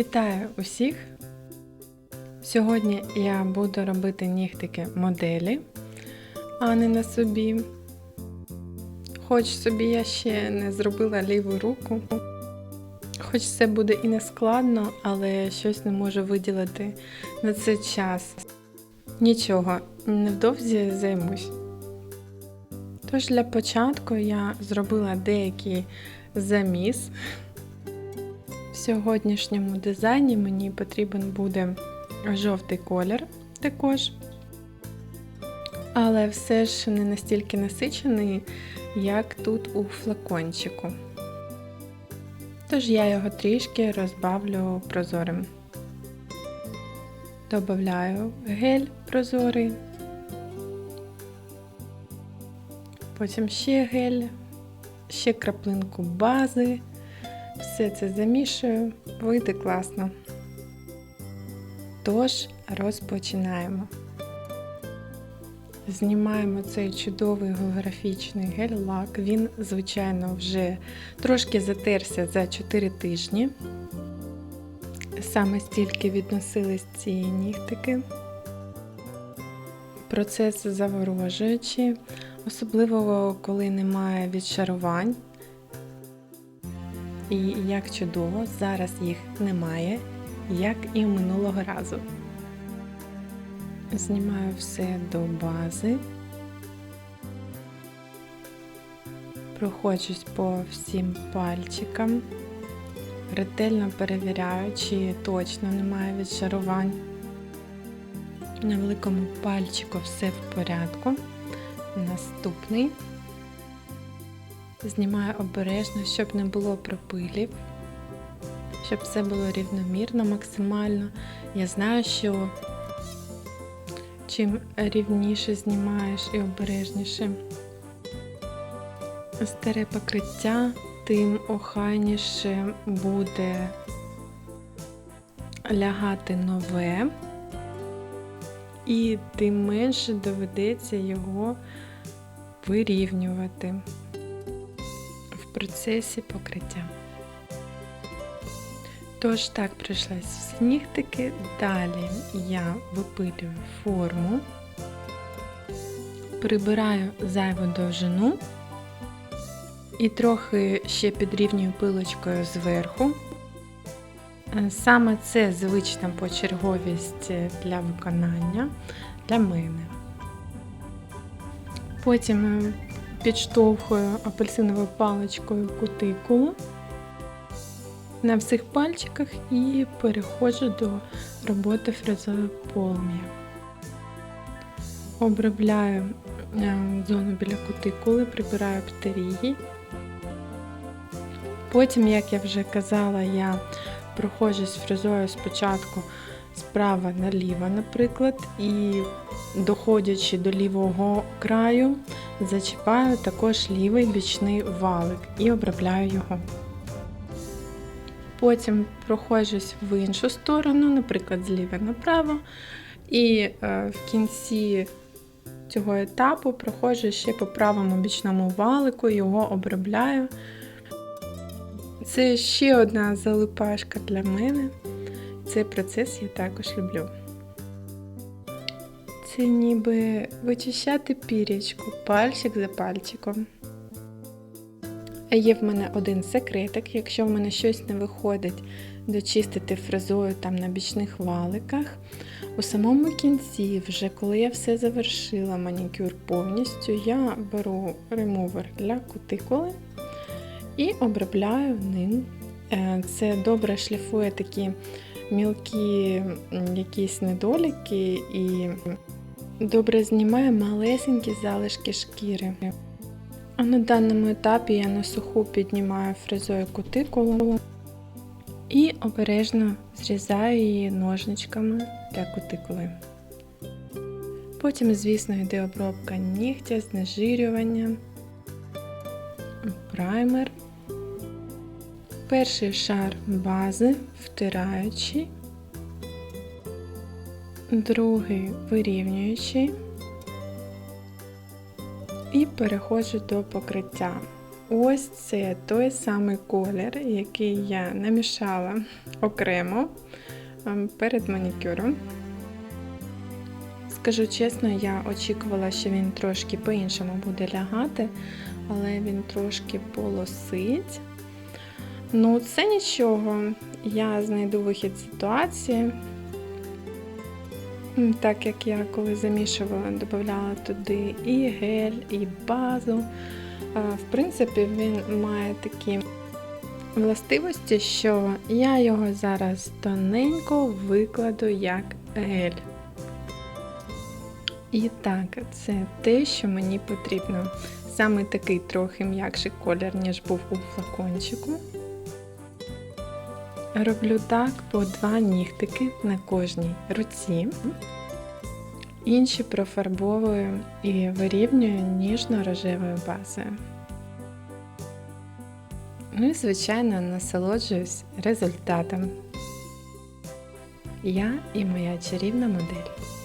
Вітаю усіх! Сьогодні я буду робити нігтики моделі, а не на собі. Хоч собі я ще не зробила ліву руку. Хоч це буде і не складно, але щось не можу виділити на це час. Нічого, невдовзі займусь. Тож для початку я зробила деякий заміс. Сьогоднішньому дизайні мені потрібен буде жовтий колір також. Але все ж не настільки насичений, як тут у флакончику. Тож я його трішки розбавлю прозорим. Добавляю гель прозорий. Потім ще гель, ще краплинку бази. Все це замішую, вийде класно. Тож розпочинаємо. Знімаємо цей чудовий географічний гель-лак. Він, звичайно, вже трошки затерся за 4 тижні. Саме стільки відносились ці нігтики. Процес заворожуючий, особливо коли немає відшарувань. І як чудово, зараз їх немає, як і минулого разу. Знімаю все до бази, проходжусь по всім пальчикам, ретельно перевіряю, чи точно немає відшарувань. На великому пальчику все в порядку. Наступний. Знімаю обережно, щоб не було пропилів, щоб все було рівномірно максимально. Я знаю, що чим рівніше знімаєш і обережніше старе покриття, тим охайніше буде лягати нове, і тим менше доведеться його вирівнювати в процесі покриття. Тож так пройшлась всі нігтики. Далі я випилюю форму, прибираю зайву довжину і трохи ще підрівнюю пилочкою зверху. Саме це звична почерговість для виконання для мене. Потім підштовхую апельсиновою паличкою кутикулу на всіх пальчиках і переходжу до роботи фрезою полум'я. Обробляю зону біля кутикули, прибираю птерії. Потім, як я вже казала, я проходжусь фрезою спочатку справа наліво, наприклад, і доходячи до лівого краю, зачіпаю також лівий бічний валик і обробляю його. Потім проходжусь в іншу сторону, наприклад, зліва направо, і е, в кінці цього етапу проходжу ще по правому бічному валику, його обробляю. Це ще одна залипашка для мене. Цей процес я також люблю. Це ніби вичищати пірячку пальчик за пальчиком. А Є в мене один секретик, якщо в мене щось не виходить дочистити фрезою там на бічних валиках. У самому кінці, вже коли я все завершила манікюр повністю, я беру ремувер для кутикули і обробляю ним. Е, це добре шліфує такі мілкі якісь недоліки і добре знімає малесенькі залишки шкіри. А на даному етапі я на суху піднімаю фрезою кутикулу і обережно зрізаю її ножничками для кутикули. Потім, звісно, йде обробка нігтя, знежирювання, праймер, перший шар бази, втираючий, другий вирівнюючий і переходжу до покриття. ось це той самий колір, який я намішала окремо ем, перед манікюром. Скажу чесно, я очікувала, що він трошки по-іншому буде лягати, але він трошки полосить. Ну, це нічого. Я знайду вихід ситуації. Так як я коли замішувала, додавала туди і гель, і базу. В принципі, він має такі властивості, що я його зараз тоненько викладу як гель. І так, це те, що мені потрібно. Саме такий трохи м'якший колір, ніж був у флакончику. Роблю так по два нігтики на кожній руці. Інші профарбовую і вирівнюю ніжно-рожевою базою. Ну і, звичайно, насолоджуюсь результатом. Я і моя чарівна модель.